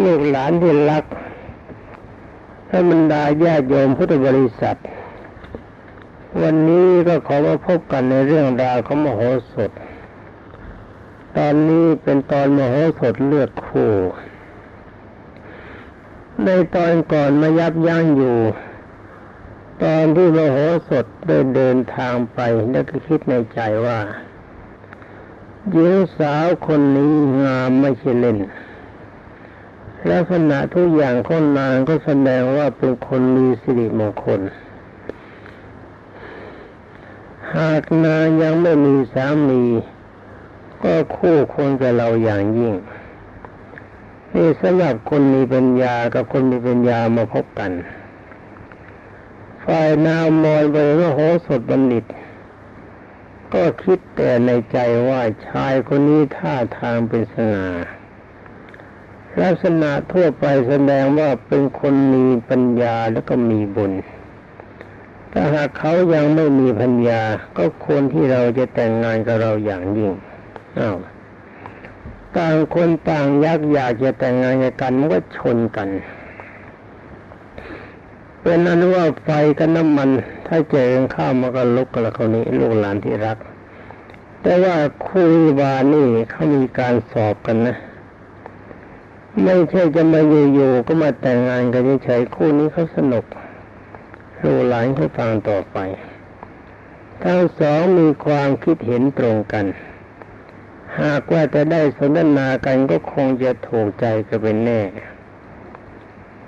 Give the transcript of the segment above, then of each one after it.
ลูกหลานที่รักท่านบรรดาญาติโยมพุทธบริษัท วันนี้ก็ขอมาพบกันในเรื่องราวของมโหสถ ตอนนี้เป็นตอนมโหสถเลือกคู่ในตอนก่อนมายับยั้งอยู่ ตอนที่มโหสถได้เดินทางไปแล้วก็คิดในใจว่าหญิงสาวคนนี้งามไม่ใช่เล่น ลักษณะทุกอย่างของนางก็แสดงว่าเป็นคนมีสิริมงคล หากนางยังไม่มีสามี ก็คู่ควรกับเราอย่างยิ่ง นี่สำหรับคนมีปัญญากับคนมีปัญญามาพบกัน ฝ่ายนาวมอยไปว่าโหสถบัณฑิต ก็คิดแต่ในใจว่าชายคนนี้ท่าทางเป็นสง่า ลักษณะทั่วไปแสดงว่าเป็นคนมีปัญญาแล้วก็มีบุญ ถ้าหากเขายังไม่มีปัญญา ก็ควรที่เราจะแต่งงานกับเราอย่างยิ่งอ้าวต่างคนต่างยักอยากจะแต่งงานกันมันก็ชนกัน เป็นนั้นว่าไฟกับน้ำมัน ถ้าเจอกันข้าวมันก็ลุกกันละคนนี้ลูกหลานที่รัก แต่ว่าคุยวานี่เขามีการสอบกันนะ ไม่ใช่จะมาอยู่ๆก็มาแต่งงานกันเฉยๆคู่นี้เขาสนุกลูหลานเขาฟังต่อไปทั้งสองมีความคิดเห็นตรงกัน หากว่าจะได้สนทนากันก็คงจะถูกใจกันเป็นแน่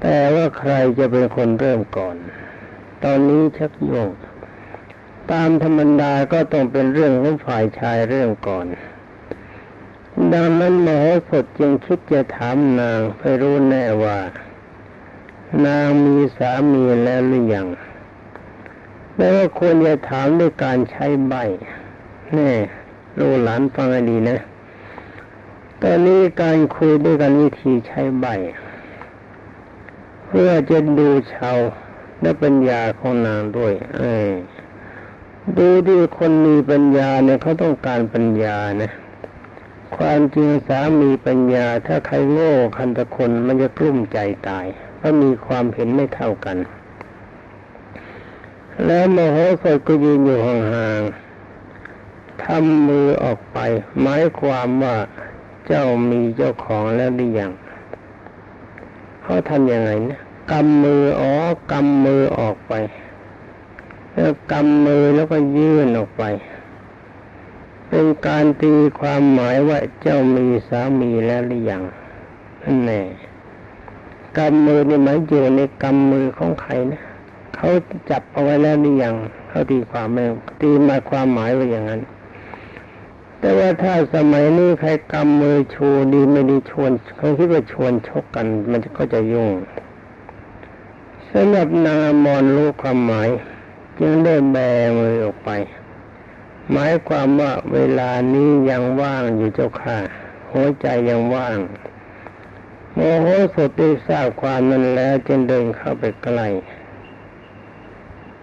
แต่ว่าใครจะเป็นคนเริ่มก่อน ตอนนี้ชักโยงตามธรรมดาก็ต้องเป็นเรื่องของฝ่ายชายเริ่มก่อน ดังนั้นมโหสถจึงคิดจะถามนางไปรู้แน่ว่า นางมีสามีแล้วหรือยังแล้วก็ควรจะถามด้วยการใช้ใบแน่ลูกหลานฟังดีนะ ตอนนี้การคุยด้วยกันวิธีใช้ใบ เพื่อจะดูชาวและปัญญาของนางด้วย เออดูที่คนมีปัญญาเนี่ยเขาต้องการปัญญานะ ความจริงสามีปัญญา ถ้าใครโง่คันตะคนมันจะกลุ้มใจตาย เพราะมีความเห็นไม่เท่ากัน แล้วโมโหสดก็ยืนอยู่ห่างๆทำมือออกไป หมายความว่าเจ้ามีเจ้าของแล้วหรือยังเขาทำยังไงนะกำมืออ๋อกำมือออกไปแล้วกำมือแล้วก็ยื่นออกไป เป็นการตีความหมายว่าเจ้ามีสามีแล้วหรือยังนั่นแน่กำมือในหมายอยู่ในกำมือของใครนะเขาจับเอาไว้แล้วหรือยังเขาตีความไม่ตีมาความหมายว่าอย่างนั้น แต่ว่าถ้าสมัยนี้ใครกำมือชูดีไม่ดีชวนเขาคิดว่าชวนชกกัน มันก็จะยุ่งสำหรับนางมอนรู้ความหมาย จึงได้แบมือออกไป หมายความว่าเวลานี้ยังว่างอยู่เจ้าค่ะ หัวใจยังว่างโมโหสดได้ทราบความนั้นแล้วจึงเดินเข้าไปใกล้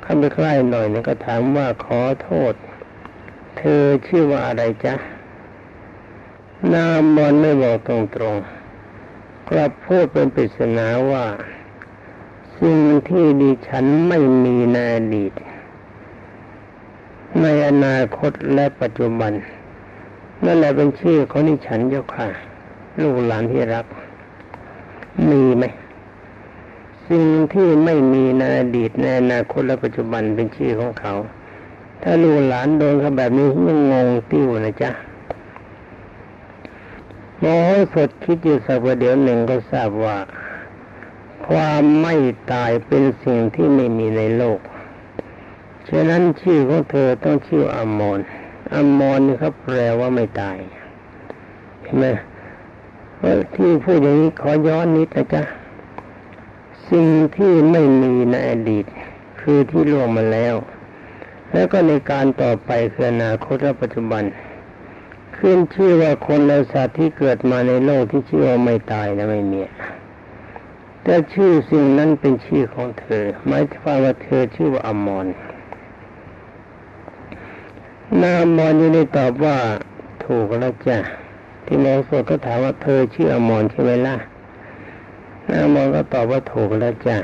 เข้าไปใกล้หน่อยนึงก็ถามว่าขอโทษ เธอชื่อว่าอะไรจ๊ะนามบอลไม่บอกตรงๆกลับพูดเป็นปริศนาว่า สิ่งที่ดิฉันไม่มีในอดีต ในอนาคตและปัจจุบัน นั่นแหละเป็นชื่อของนิฉันเจ้าค่ะ ลูกหลานที่รัก มีไหมสิ่งที่ไม่มีในอดีตในอนาคตและปัจจุบันเป็นชื่อของเขา ถ้าลูกหลานโดนเขาแบบนี้ยังงงติ้วนะจ๊ะมโหสดคิดอยู่สักประเดี๋ยวหนึ่งก็ทราบว่า ความไม่ตายเป็นสิ่งที่ไม่มีในโลก ฉะนั้นชื่อของเธอต้องชื่ออมรอมรนี่เขาแปลว่าไม่ตายเห็นไหมที่พูดอย่างนี้ขอย้อนนิดนะจ๊ะสิ่งที่ไม่มีในอดีต คือที่ล่วงมาแล้ว แล้วก็ในการต่อไปคืออนาคตและปัจจุบัน ขึ้นชื่อว่าคนและสัตว์ที่เกิดมาในโลกที่ชื่อว่าไม่ตายนะไม่มีแต่ชื่อสิ่งนั้นเป็นชื่อของเธอหมายความว่าเธอชื่อว่าอมร นามมอนนี่ตอบว่าถูกแล้วจ้ะที่มอสดก็ถามว่าเธอชื่ออมรใช่ไหมล่ะนางมอนก็ตอบว่าถูกแล้วจ้ะ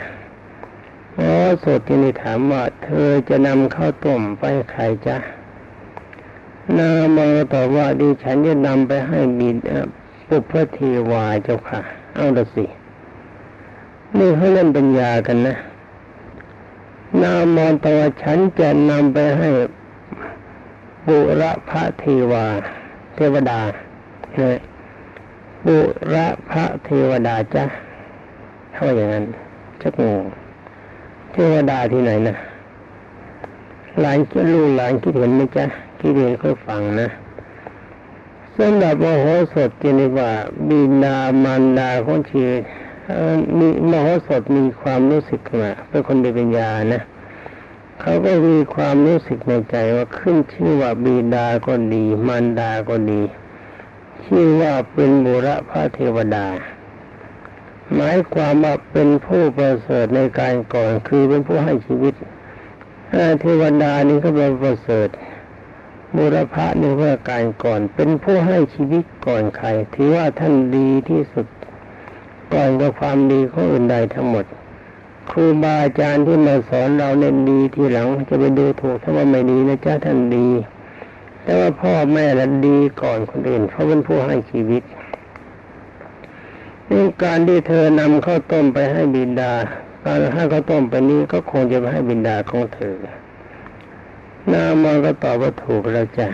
อ๋อสดที่นี่ถามว่า เธอจะนำข้าวต้มไปใครจ๊ะนางมอนก็ตอบว่าดิฉันจะนำไปให้บิดปุพเทวาเจ้าค่ะ เอาละสินี่เขาเล่นปัญญากันนะนามอนตอบว่าฉันจะนำไปให้ บุรพะเทวา เทวดาเนี่ยบุรพะเทวดาจ้ะเท่าอย่างนั้นชักงงเทวดาที่ไหนนะหลานจะรู้หลานคิดเห็นไหมจ๊ะคิดเห็นค่อยฟังนะสำหรับมโหสถที่นี่ว่าบิดามารดาของชีมีมโหสถมีความรู้สึกว่าเป็นคนมีปัญญานะ เขาก็มีความรู้สึกในใจว่าขึ้นชื่อว่าบิดาก็ดีมารดาก็ดี ชื่อว่าเป็นบุรพระเทวดา หมายความว่าเป็นผู้ประเสริฐในการก่อนคือเป็นผู้ให้ชีวิตเทวดานี้ก็เป็นประเสริฐบุรพะนี่ว่าการก่อนเป็นผู้ให้ชีวิตก่อนใครถือว่าท่านดีที่สุดก่อนกับความดีของอื่นใดทั้งหมด ครูบาอาจารย์ที่มาสอนเราเน้นดีทีหลังจะไปดูถูกถ้าว่าไม่ดีนะจ๊ะท่านดี แต่ว่าพ่อแม่ละดีก่อนคนอื่นเพราะเป็นผู้ให้ชีวิตนี่การที่เธอนำข้าวต้มไปให้บิดา การให้ข้าวต้มไปนี้ก็คงจะไปให้บิดาของเธอนามอนก็ตอบว่าถูกแล้วจ้ะ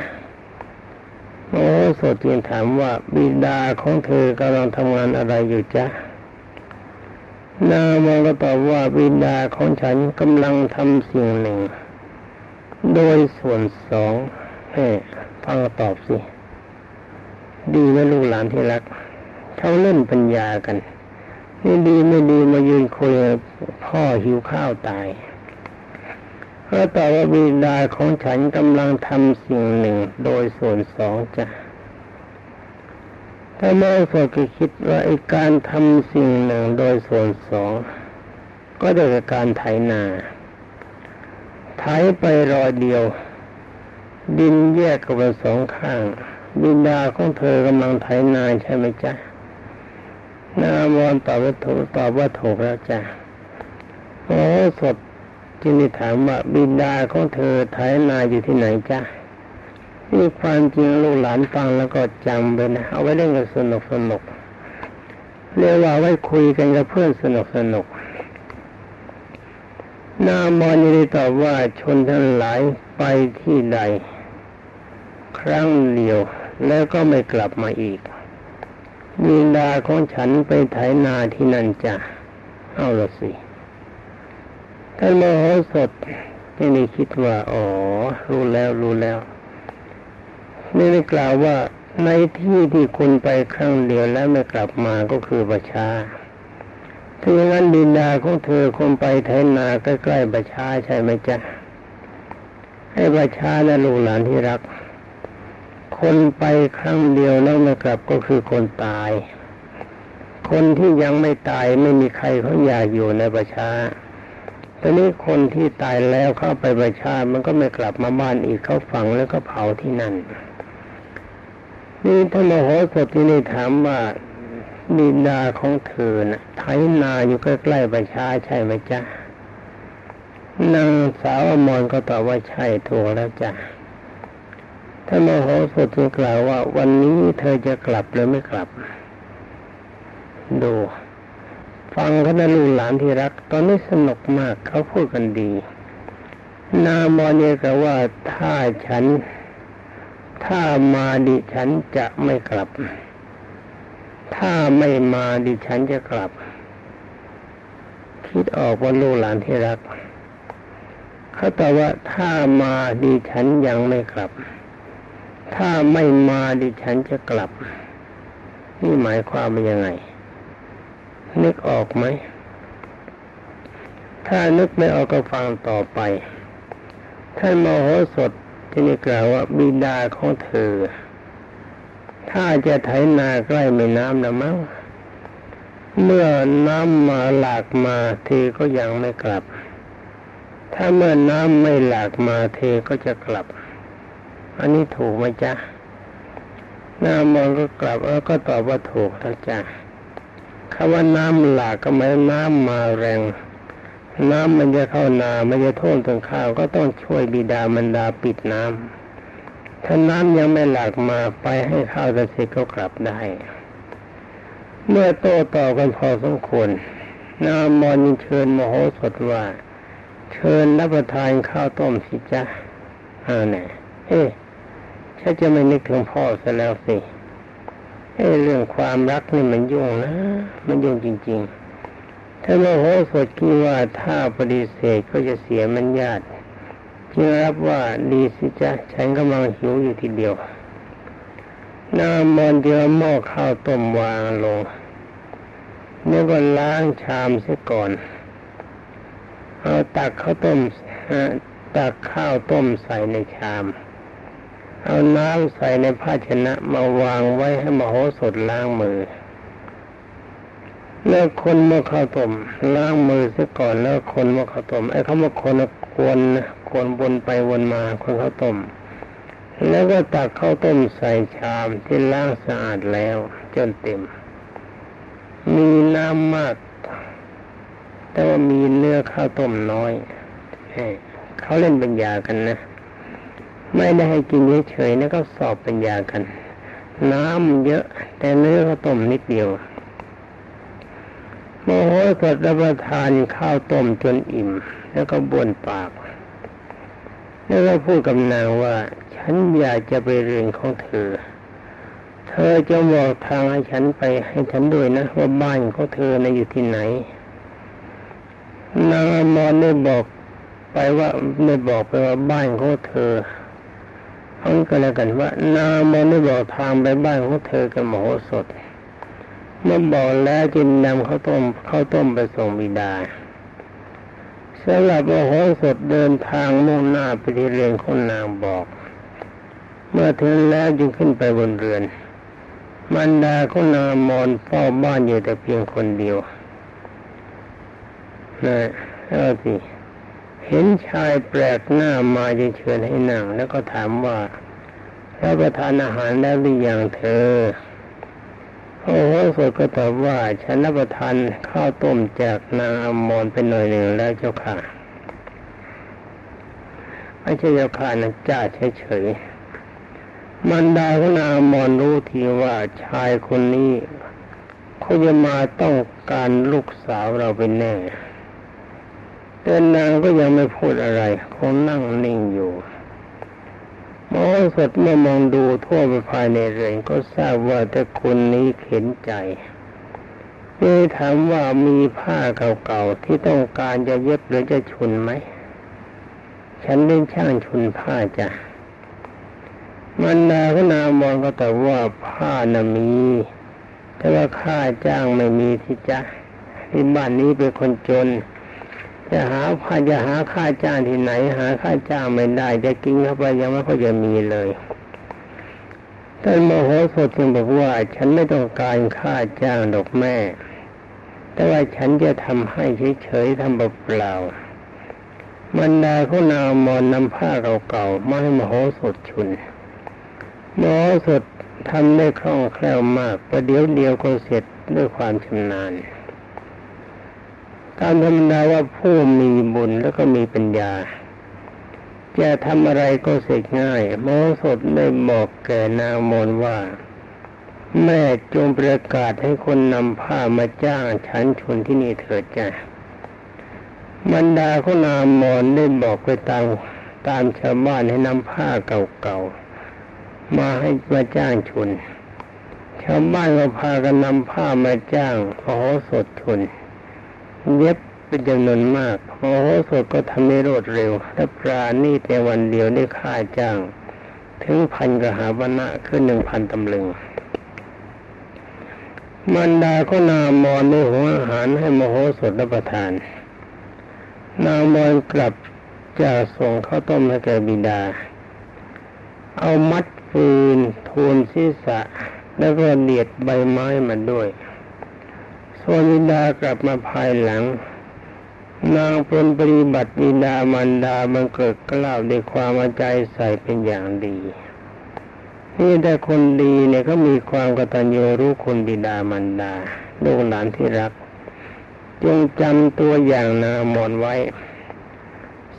โอ้สดจีนถามว่าบิดาของเธอกำลังทำงานอะไรอยู่จ๊ะ นามอนก็ตอบว่าบิดาของฉันกำลังทำสิ่งหนึ่ง โดยส่วนสองเฮ้ฟังตอบสิ ดีไหมลูกหลานที่รัก เขาเล่นปัญญากันนี่ดีไม่ดีมายืนคุยพ่อหิวข้าวตายก็ตอบว่าบิดาของฉันกำลังทำสิ่งหนึ่ง โดยส่วนสองจ้ะ ถ้าแม่สดก็คิดว่าไอ้การทำสิ่งหนึ่งโดยส่วนสอง ก็ได้กับการไถนาไถไปรอยเดียว ดินแยกกันสองข้าง บินดาของเธอกำลังไถนาใช่ไหมจ๊ะนามอนตอบว่าถูกตอบว่าถูกแล้วจ้ะโอ้สดจึงได้ถามว่าบินดาของเธอไถนาอยู่ที่ไหนจ้ะ นี่ความจริงลูกหลานฟังแล้วก็จำไปนะเอาไว้เล่นกันสนุกสนุกเรียกว่าไว้คุยกันกับเพื่อนสนุกสนุกนามอนยังได้ตอบว่าชนทั้งหลายไปที่ใด ครั้งเดียวแล้วก็ไม่กลับมาอีกบิดาของฉันไปไถนาที่นั่นจ้ะเอาละสิท่านมโหสถที่นี่คิดว่า อ๋อ รู้แล้วรู้แล้ว นี่ได้กล่าวว่าในที่ที่คุณไปครั้งเดียวแล้วไม่กลับมาก็คือประชาถ้าอย่างนั้นบิดาของเธอคงไปไถนาใกล้ๆประชาใช่ไหมจ๊ะให้ประชาและลูกหลานที่รัก คนไปครั้งเดียวแล้วไม่กลับก็คือคนตาย คนที่ยังไม่ตายไม่มีใครเขาอยากอยู่ในประชาตอนนี้คนที่ตายแล้วเข้าไปประชา มันก็ไม่กลับมาบ้านอีกเขาฝังแล้วก็เผาที่นั่น นี่ท่านมโหสถที่นี่ถามว่าบิดาของเธอนะ่ะไถนาอยู่ใกล้ๆประชาใช่ไหมจ๊ะนางสาวอมรก็ตอบว่าใช่ถูกแล้วจ้ะท่านมโหสถจึงกล่าวว่า วันนี้เธอจะกลับหรือไม่กลับ ดู ฟังเขานะลูกหลานที่รัก ตอนนี้สนุกมากเขาพูดกันดี นามอนเนี่ยกว่าถ้าฉัน ถ้ามาดิฉันจะไม่กลับ ถ้าไม่มาดิฉันจะกลับ คิดออกว่าลูกหลานที่รัก เขาตอบว่าถ้ามาดิฉันยังไม่กลับ ถ้าไม่มาดิฉันจะกลับ นี่หมายความว่ายังไง นึกออกไหม ถ้านึกไม่ออกก็ฟังต่อไปท่านมโหสถ ที่นี่กล่าวว่าบิดาของเธอ ถ้าจะไถนาใกล้แม่น้ำนะมั้งเมื่อน้ำมาหลากมาเทก็ยังไม่กลับ ถ้าเมื่อน้ำไม่หลากมาเทก็จะกลับ อันนี้ถูกไหมจ๊ะน้ามองก็กลับแล้วก็ตอบว่าถูกแล้วจ้ะคำว่าน้ำหลากก็หมายน้ำมาแรง น้ำมันจะเข้านามันจะท่วมต้นข้าวก็ต้องช่วยบิดามันดาปิดน้ำถ้าน้ำยังไม่หลากมาไปให้ข้าวเกษตรก็กลับได้ เมื่อโตต่อกันพอสมควรนามอนเชิญมโหสถว่า เชิญรับประทานข้าวต้มสิจ๊ะอ่าเนี่ยเอ๊ะฉันจะไม่นึกถึงพ่อซะแล้วสิเอ้เรื่องความรักนี่มันยุ่งนะ มันยุ่งจริง ๆ ถ้าโมโหสดคิดว่าถ้าปฏิเสธก็จะเสียมันญาติจึงรับว่าดีสิจ๊ะฉันกำลังหิวอยู่ทีเดียวนามอนเดียวหม้อข้าวต้มวางลงแล้วก็ล้างชามเสียก่อน เอาตักข้าวต้มตักข้าวต้มใส่ในชาม เอาน้ำใส่ในภาชนะมาวางไว้ให้มโหสถล้างมือ แล้วคนมาข้าวต้มล้างมือซะก่อนแล้วคนมาข้าวต้มไอ้เขามาคนควรควรวนไปวนมาคนข้าวต้มแล้วก็ตักข้าวต้มใส่ชามที่ล้างสะอาดแล้วจนเต็ม มีน้ำมาก แต่ว่ามีเนื้อข้าวต้มน้อยเขาเล่นปัญญากันนะ ไม่ได้ให้กินเฉยๆนะก็สอบปัญญากัน น้ำเยอะ แต่เนื้อก็ต้มนิดเดียว โมโหสดรับประทานข้าวต้มจนอิ่ม แล้วก็บ้วนปาก แล้วก็พูดกับนางว่า ฉันอยากจะไปเรียนของเธอ เธอจะบอกทางให้ฉันไปให้ฉันด้วยนะว่าบ้านของเธอนะอยู่ที่ไหน นางมอนได้บอกไปว่าได้บอกไปว่าบ้านของเธอเอาก็แล้วกันว่านามนได้บอกทางไปบ้านของเธอกับหมอสด เมื่อบอกแล้วจึงนำข้าวต้มข้าวต้มไปส่งบิดาสำหรับมโหสถเดินทางมุ่งหน้าไปที่เรือนของนางบอก เมื่อถึงแล้วจึงขึ้นไปบนเรือน มันดาของนางมอนเฝ้าบ้านอยู่แต่เพียงคนเดียวนะเอาสิเห็นชายแปลกหน้ามาจึงเชิญให้นั่ง แล้วก็ถามว่ารับประทานอาหารแล้วหรือยังเธอ พระโอสก็ตอบว่าฉันรับประทานข้าวต้มจากนางอมรเป็นหน่อยหนึ่งแล้วเจ้าค่ะไม่ใช่เจ้าค่ะนะจ้าเฉยๆมันดาของนางอมรรู้ทีว่าชายคนนี้เขาจะมาต้องการลูกสาวเราเป็นแน่แต่นางก็ยังไม่พูดอะไรคงนั่งนิ่งอยู่ มอสดเมื่อมองดูทั่วไปภายในเรือนก็ทราบว่าแต่คนนี้เข็นใจนี่ถามว่ามีผ้าเก่าๆที่ต้องการจะเย็บหรือจะชุนไหม ฉันเล่นช่างชุนผ้าจ้ะมันดาก็นามองก็แต่ว่าผ้าน่ะมี แต่ว่าค่าจ้างไม่มีที่จ้ะที่บ้านนี้เป็นคนจน จะหาพาจะหาค่าจ้างที่ไหน หาค่าจ้างไม่ได้ จะกินเข้าไปยังไม่ค่อยจะมีเลยท่านโมโหสดจึงบอกว่า ฉันไม่ต้องการค่าจ้างดอกแม่ แต่ว่าฉันจะทำให้เฉยๆทำเปล่าบรรดาเขานาวมอนนำผ้าเก่าๆมาให้มโหสดชุนมโหสดทำได้คล่องแคล่วมากประเดี๋ยวเดียวก็เสร็จด้วยความชำนาญ ตามธรรมดาว่าผู้มีบุญแล้วก็มีปัญญาจะทำอะไรก็เสร็จง่ายโมสดได้บอกแก่นางมนว่า แม่จงประกาศให้คนนำผ้ามาจ้างฉันชนที่นี่เถิดจ้ะบรรดาของนางมอนได้บอกไปตามตามชาวบ้านให้นำผ้าเก่าๆมาให้มาจ้างชนชาวบ้านก็พากันนำผ้ามาจ้างขอสดชน เย็บเป็นจำนวนมากโอ้โหสดก็ทำได้รวดเร็วถ้าปราณีในวันเดียวได้ค่าจ้าง ถึงพันกหาบนะขึ้นหนึ่งพันตำลึงมันดาก็นามอนในหัวอาหารให้มโหสถรับประทาน นางมอนกลับจากส่งข้าวต้มให้แก่บิดา เอามัดฟืนทูลศีรษะ แล้วก็เดียดใบไม้มาด้วย ส่วนวิดากลับมาภายหลัง นางพลปฏิบัติวิดามันดาบังเกิดกล้าวด้วยความใจใส่เป็นอย่างดีนี่แต่คนดีเนี่ยเขามีความกตัญญูรู้คุณบิดามารดาลูกหลานที่รัก จงจำตัวอย่างนามอนไว้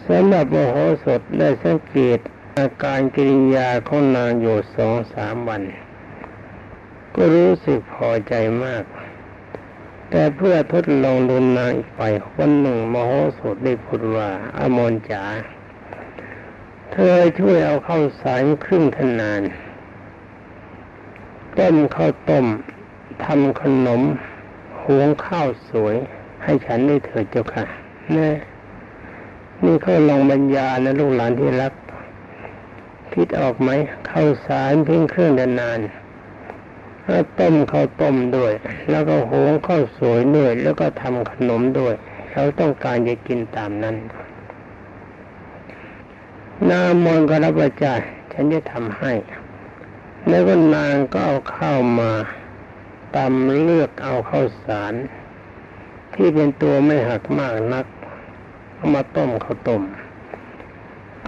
สำหรับโมโหสถได้สังเกตอาการกิริยาของนางอยู่สองสามวัน ก็รู้สึกพอใจมาก แต่เพื่อทดลองดูนางอีกไปวันหนึ่งมโหสถได้พูดว่าอมนจ๋าเธอช่วยเอาข้าวสารครึ่งทนานต้มข้าวต้มทำขนมหุงข้าวสวย ให้ฉันได้เถิดเจ้าค่ะนี่นี่เขาลองบรรยานะลูกหลานที่รักคิดออกไหมข้าวสารเพียงเครื่องนาน แล้วต้มข้าวต้มด้วย แล้วก็หุงข้าวสวยด้วย แล้วก็ทำขนมด้วยเขาต้องการจะกินตามนั้นนามนก็รับประจาฉันจะทำให้ แล้วก็นางก็เอาข้าวมาตำเลือกเอาข้าวสาร ที่เป็นตัวไม่หักมากนักเอามาต้มข้าวต้ม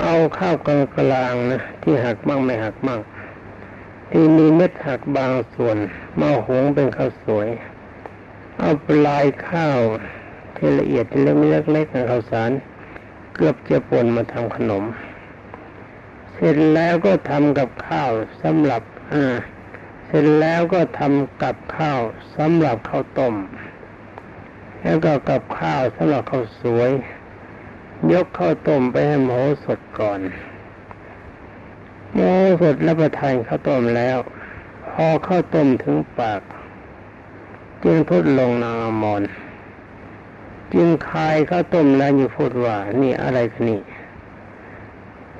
เอาข้าวกลางกลางนะที่หักบ้างไม่หักบ้าง ที่มีเม็ดหักบางส่วนมาหุงเป็นข้าวสวย เอาปลายข้าวที่ละเอียดเล็กๆในข้าวสาร เกือบจะป่นมาทำขนม เสร็จแล้วก็ทำกับข้าวสำหรับอ่าเสร็จแล้วก็ทำกับข้าวสำหรับข้าวต้ม แล้วก็กับข้าวสำหรับข้าวสวย ยกข้าวต้มไปให้หมูสดก่อน หมูสดรับประทานข้าวต้มแล้ว พอข้าวต้มถึงปาก จึงทดลงนางอมรจึงคายข้าวต้มแล้วอยู่พูดว่า นี่อะไรกันนี่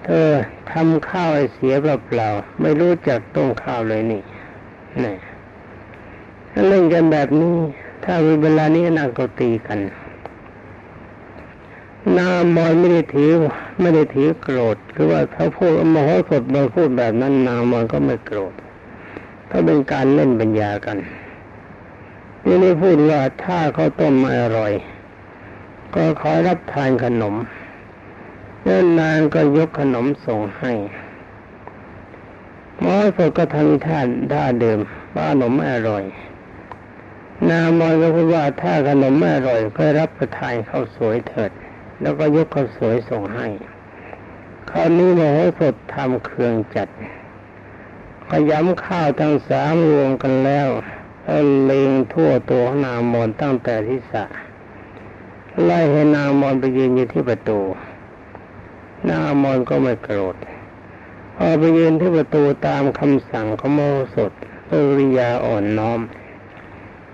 เธอทำข้าวเสียเปล่าๆไม่รู้จักต้มข้าวเลยนี่นี่ถ้าเล่นกันแบบนี้ ถ้าเวลานี้นางก็ตีกันนามอยไม่ได้ถือ ไม่ได้ถือโกรธหรือว่าเขาพูดมโหสถมาพูดแบบนั้นนามอยก็ไม่โกรธเพราเป็นการเล่นปัญญากันนี่ได้พูดว่าถ้าเขาต้มไม่อร่อย ก็ขอรับทานขนมแล้วนางก็ยกขนมส่งให้หมอสดก็ทำท่านท่าเดิมว่าขนมไม่อร่อย นามอยก็พูดว่าถ้าขนมไม่อร่อยก็รับประทานข้าวสวยเถิด แล้วก็ยกข้าวสวยส่งให้คราวนี้มโหสถทำเครื่องจัดขยำข้าวทั้งสามรวมกันแล้วแล้วเลงทั่วตัวของนามนตั้งแต่ที่สะไล่ให้นามอนไปยืนอยู่ที่ประตูนามอนก็ไม่โกรธพอไปยืนที่ประตูตามคำสั่งของโมโหสถปริยาอ่อนน้อม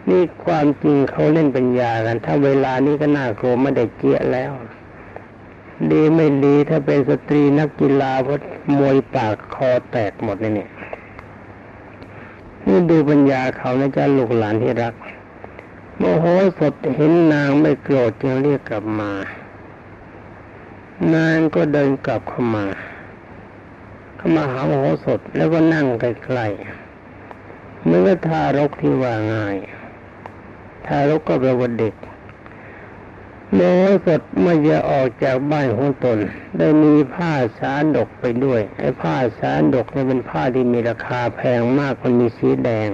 นี่ความจริงเขาเล่นปัญญากัน ถ้าเวลานี้ก็น่ากลัวไม่ได้เกี้ยแล้ว ดีไม่ดีถ้าเป็นสตรีนักกีฬาพมวยปากคอแตกหมดเลยเนี่ยนี่ดูปัญญาเขานะจ๊ะลูกหลานที่รักโมโหสดเห็นนางไม่โกรธจึงเรียกกลับมา นางก็เดินกลับเข้ามาเข้ามาหาโมโหสดแล้วก็นั่งใกล้ๆเมื่อทารกที่ว่าง่าย ทารกก็แปลว่าเด็กโมโหสดเมื่อจะออกจากบ้านของตน ได้มีผ้าสารดกไปด้วยไอ้ผ้าสารดกนี่เป็นผ้าที่มีราคาแพงมากมันมีสีแดง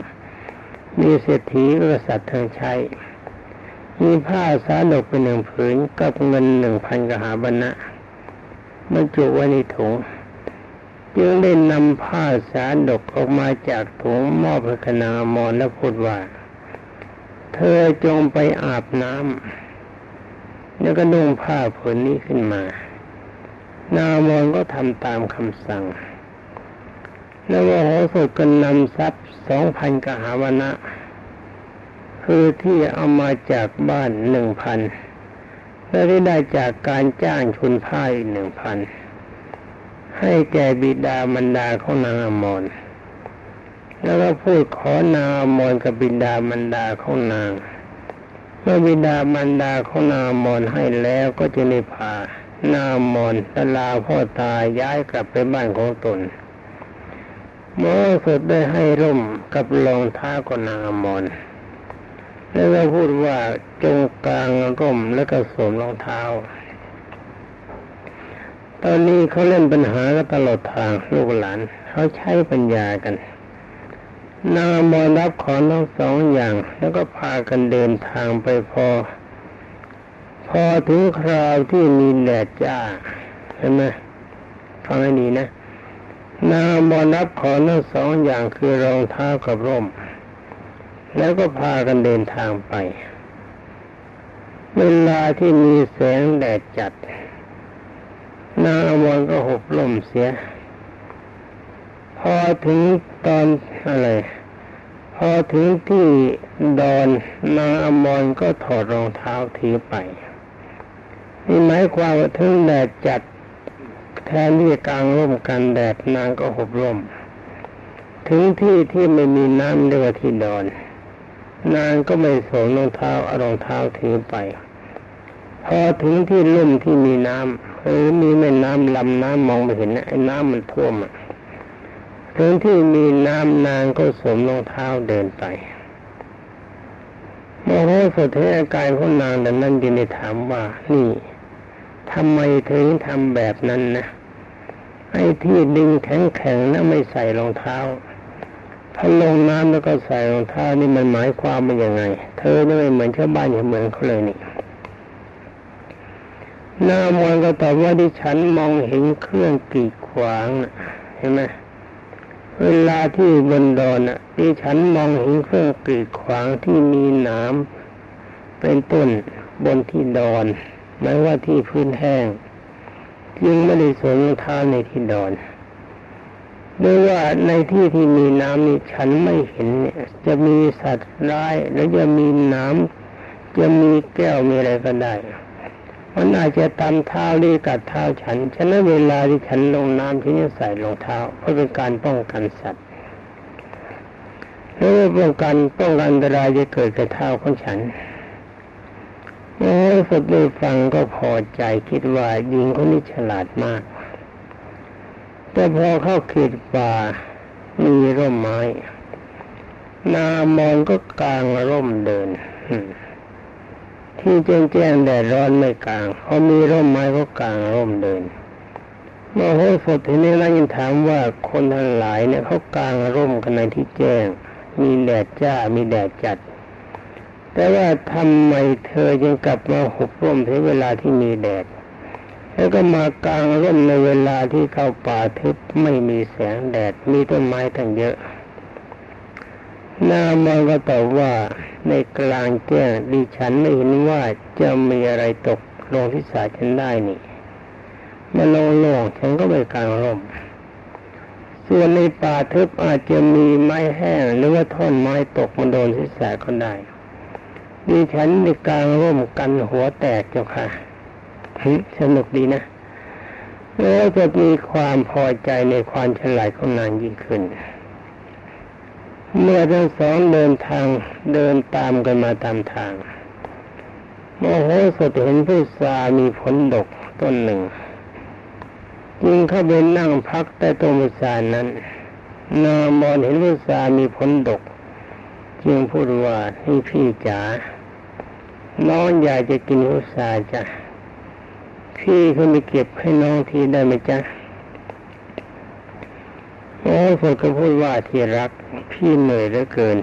มีเศรษฐีกษัตริย์ทางใช้มีผ้าสารดกเป็นหนึ่งผืนกับเงินหนึ่งพันกหาบรรณะบรรจุไว้ในถุงจึงได้นำผ้าสารดกออกมาจากถุงมอบให้คณามอนและพูดว่า เธอจงไปอาบน้ำแล้วก็นุ่งผ้าผืนนี้ขึ้นมา นามอนก็ทำตามคำสั่ง แล้วโมโหสดก็นำทรัพย์สองพันกหาวนะ คือที่เอามาจากบ้านหนึ่งพันและที่ได้จากการจ้างชุนผ้าอีกหนึ่งพันให้แก่บิดามันดาของนางอมร แล้วก็พูดขอนางอมรกับบิดามันดาของนาง เมื่อบิดามันดาของนางอมรให้แล้วก็จะนิพานางอมรตลาพ่อตายย้ายกลับไปบ้านของตนหมอสุดได้ให้ร่มกับรองเท้าของนางอมรแล้วก็พูดว่าจงกลางร่มแล้วก็สวมรองเท้า ตอนนี้เขาเล่นปัญหาก็ตลอดทางลูกหลานเขาใช้ปัญญากัน นางมรรับของทั้งสองอย่าง แล้วก็พากันเดินทางไปพอ พอถึงคราวที่มีแดดจ้าเห็นไหมฟังให้ดีนะนางมรรับของทั้งสองอย่างคือรองเท้ากับร่ม แล้วก็พากันเดินทางไป เวลาที่มีแสงแดดจัดนางอมรก็หบล่มเสีย พอถึงตอนอะไรพอถึงที่ดอนนางอมรก็ถอดรองเท้าถือไปนี่หมายความว่าถึงแดดจัดแทนที่กลางร่มกันแดดนางก็หบร่ม ถึงที่ที่ไม่มีน้ำเรือที่ดอน นางก็ไม่สวมรองเท้าเอารองเท้าถือไป พอถึงที่ลุ่มที่มีน้ำหรือมีแม่น้ำลำน้ำมองไม่เห็นนะไอ้น้ำมันท่วมอะ ถึงที่มีน้ำนางก็สวมรองเท้าเดินไปโมโหสุดท้ายอาการของนางดังนั้นจึงได้ถามว่านี่ทำไมถึงทำแบบนั้นนะไอ้ที่ดึงแข็งๆนะไม่ใส่รองเท้าถ้าลงน้ำแล้วก็ใส่รองเท้านี่มันหมายความว่ายังไง เธอไม่เหมือนชาวบ้านอย่างเมืองเขาเลยนี่หน้ามอนก็ตอบว่าที่ฉันมองเห็นเครื่องกีดขวางน่ะเห็นไหม เวลาที่บนดอนนี่ฉันมองเห็นเครื่องกีดขวางที่มีหนามเป็นต้นบนที่ดอนหมายว่าที่พื้นแห้งจึงไม่ได้สวมรองเท้าในที่ดอนด้วยว่าในที่ที่มีน้ำนี่ฉันไม่เห็นเนี่ยจะมีสัตว์ร้ายหรือจะมีน้ำจะมีแก้วมีอะไรก็ได้ มันอาจจะตำเท้าหรือกัดเท้าฉัน ฉะนั้นเวลาที่ฉันลงน้ำฉันจะใส่รองเท้าเพื่อเป็นการป้องกันสัตว์หรือป้องกันป้องกันอันตรายจะเกิดกับเท้าของฉันโอ้สุดได้ฟังก็พอใจคิดว่าหญิงคนนี้ฉลาดมาก แต่พอเข้าเขตป่ามีร่มไม้ นามองก็กลางร่มเดิน ที่แจ้งแจ้งแดดร้อนไม่กลางพอมีร่มไม้ก็กลางร่มเดินเมื่อโหสดทีนี้แล้วยังถามว่าคนทั้งหลายเนี่ยเขากลางร่มกันในที่แจ้ง มีแดดจ้ามีแดดจัด แต่ว่าทำไมเธอยังกลับมาหุบร่มถึงเวลาที่มีแดด แล้วก็มากลางร่มในเวลาที่เข้าป่าทึบไม่มีแสงแดดมีต้นไม้ตั้งเยอะ นามองก็ตอบว่าในกลางแจ้งดิฉันไม่เห็นว่าจะมีอะไรตกลงที่สาฉันได้นี่มันโล่งๆฉันก็ไปกลางร่มส่วนในป่าทึบอาจจะมีไม้แห้งหรือว่าท่อนไม้ตกมันโดนที่สาก็ได้ดิฉันในกลางร่มกันหัวแตกเจ้าค่ะสนุกดีนะแล้วจะมีความพอใจในความฉลาดของนางยิ่งขึ้น เมื่อทั้งสองเดินทางเดินตามกันมาตามทางโมโหสดเห็นผู้สามีผลดกต้นหนึ่งจึงเข้าไปนั่งพักใต้ต้นพุทรานั้น นามอนเห็นพุทรามีผลดก จึงพูดว่าให้พี่จ๋าน้องอยากจะกินพุทราจ้ะพี่เขาไปเก็บให้น้องทีได้ไหมจ๊ะโอ้ฝนก็พูดว่าที่รัก พี่เหนื่อยเหลือเกิน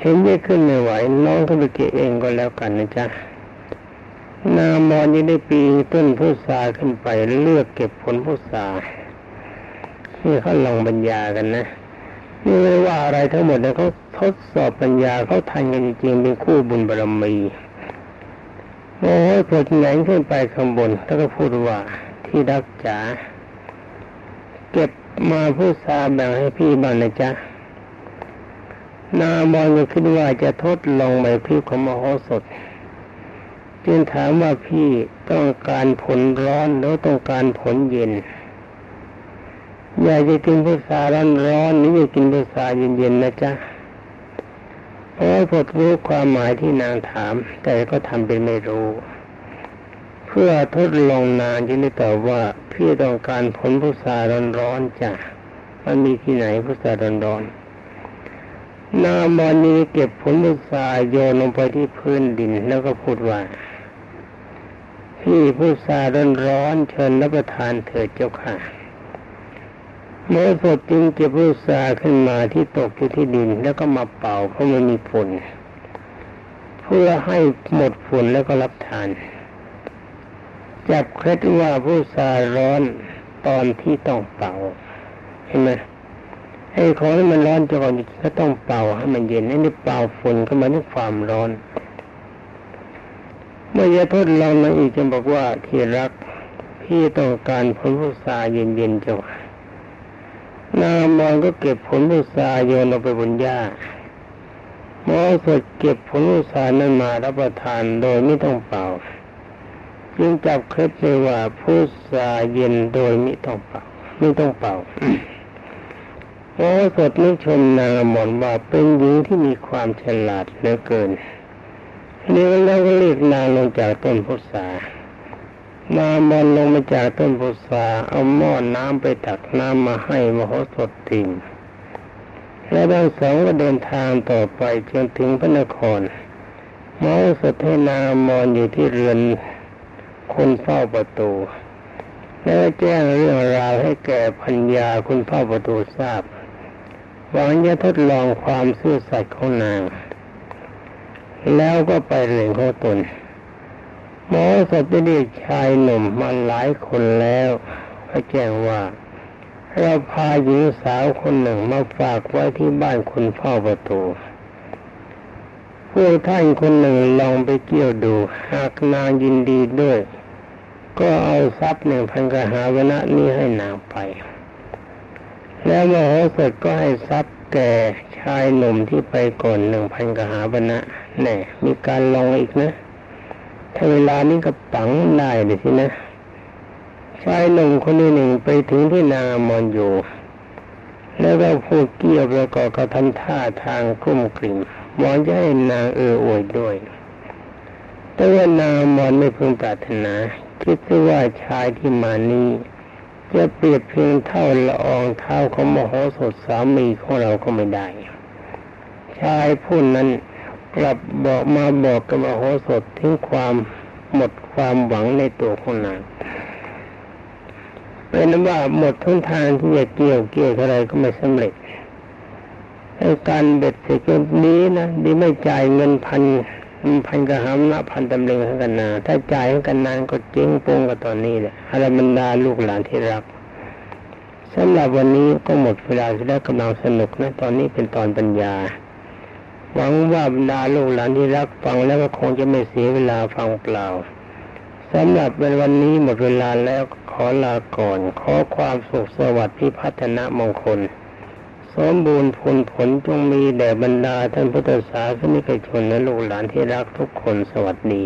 เห็นไม่ขึ้นไม่ไหว น้องก็ไปเก็บเองก็แล้วกันนะจ๊ะนามอนยังได้ปีต้นพุทราขึ้นไปเลือกเก็บผลพุทรานี่เขาลองปัญญากันนะนี่ไม่ว่าอะไรทั้งหมดนะเขาทดสอบปัญญาเขาทันกันจริงๆเป็นคู่บุญบารมีโอ้ยปวดแหนงขึ้นไปข้างบนแล้วก็พูดว่าที่รักจ๋าเก็บ มาพุทราแบ่งให้พี่บ้างนะจ๊ะ นามอนก็คิดว่าจะทดลองใบพริกของมโหสถจึงถามว่าพี่ต้องการผลร้อนหรือต้องการผลเย็น อยากจะกินพุทราร้อนร้อนหรืออยากกินพุทราเย็นๆนะจ๊ะเพราะพดรู้ความหมายที่นางถาม แต่ก็ทำเป็นไม่รู้ เพื่อทดลองนานจึงได้ตอบว่าพี่ต้องการผลพุทราร้อนๆจ้ะมันมีที่ไหนพุทราร้อนๆนามอนนี้เก็บผลพุทราโยนลงไปที่พื้นดินแล้วก็พูดว่า พี่พุทราร้อนๆเชิญรับประทานเถิดเจ้าค่ะเมื่อสดจึงเก็บรูษาขึ้นมาที่ตกอยู่ที่ดินแล้วก็มาเป่าเพราะมันมีฝุ่นเพื่อให้หมดฝุ่นแล้วก็รับทาน จับเคล็ดว่าผู้สาร้อนตอนที่ต้องเป่าเห็นไหมไอ้ของที่มันร้อนจะก่อนก็ต้องเป่าให้มันเย็นไอ้นี่เป่าฝุ่นก็มาด้วยความร้อน เมื่อจะทดลองมาอีกจะบอกว่าที่รักพี่ต้องการผลผู้สาเย็นๆจ้ะนางมอนก็เก็บผลผู้สาโยนลงไปบนหญ้าหมอสดเก็บผลผู้สานั้นมารับประทานโดยไม่ต้องเป่า จึงจับเคล็ดเลยว่าผู้สาเย็นโดยไม่ต้องเป่าไม่ต้องเป่าหมอสดนึกชมนางมอนว่าเป็นหญิงที่มีความฉลาดเหลือเกินทีนี้เราก็เรียกนางลงจากต้นพุทรานางมอนลงมาจากต้นพุทราเอาหม้อนน้ำไปตักน้ำมาให้มโหสถดื่มและทั้งสองก็เดินทางต่อไปจนถึงพระนครมโหสถให้นางมอนอยู่ที่เรือน คนเฝ้าประตู แล้วแจ้งเรื่องราวให้แก่พัญญาคุณเฝ้าประตูทราบหวังจะทดลองความซื่อสัตย์ของนาง แล้วก็ไปเรือนของตนหมอสดได้เรียกชายหนุ่มมาหลายคนแล้วก็แจ้งว่าเราพาหญิงสาวคนหนึ่งมาฝากไว้ที่บ้านคนเฝ้าประตูพวกท่านคนหนึ่งลองไปเกี่ยวดู หากนางยินดีด้วย ก็เอาทรัพย์หนึ่งพันกหาวนะนี้ให้นางไป แล้วมโหสถก็ให้ทรัพย์แก่ชายหนุ่มที่ไปก่อนหนึ่งพันกหาบนะแน่มีการลองอีกนะถ้าเวลานี้ก็ปังได้เลยสินะชายหนุ่มคนนี้หนึ่งไปถึงที่นางอมรอยู่ แล้วก็พูดเกี่ยวประกอบกับทำท่าทางกุ้มกลิ่มมองจะให้นางเอออวยด้วย แต่ว่านางอมรไม่พึงปรารถนา คิดว่าชายที่มานี้จะเปรียบเพียงเท่าละอองเท้าของมโหสถสามีของเราก็ไม่ได้ ชายผู้นั้นกลับบอกมาบอกกับมโหสถถึงความหมดความหวังในตัวของนางเป็นว่าหมดทุนทางที่จะเกี่ยวเกี่ยวอะไรก็ไม่สำเร็จการเบ็ดเสร็จนี้นะดีไม่จ่ายเงินพัน พันกระหำละพันตำลึงให้กันนา ถ้าจ่ายให้กันนานก็เจ๊งปงกับตอนนี้แหละอะไรบรรดาลูกหลานที่รักสำหรับวันนี้ก็หมดเวลาแล้วกำลังสนุกนะ ตอนนี้เป็นตอนปัญญา หวังว่าบรรดาลูกหลานที่รักฟังแล้วก็คงจะไม่เสียเวลาฟังเปล่าสำหรับเป็นวันนี้หมดเวลาแล้วขอลาก่อน ขอความสุขสวัสดิ์พิพัฒนมงคล สมบูรณ์ผลผลจงมีแด่บรรดาท่านพุทธศาสนิกชนและลูกหลานที่รักทุกคนสวัสดี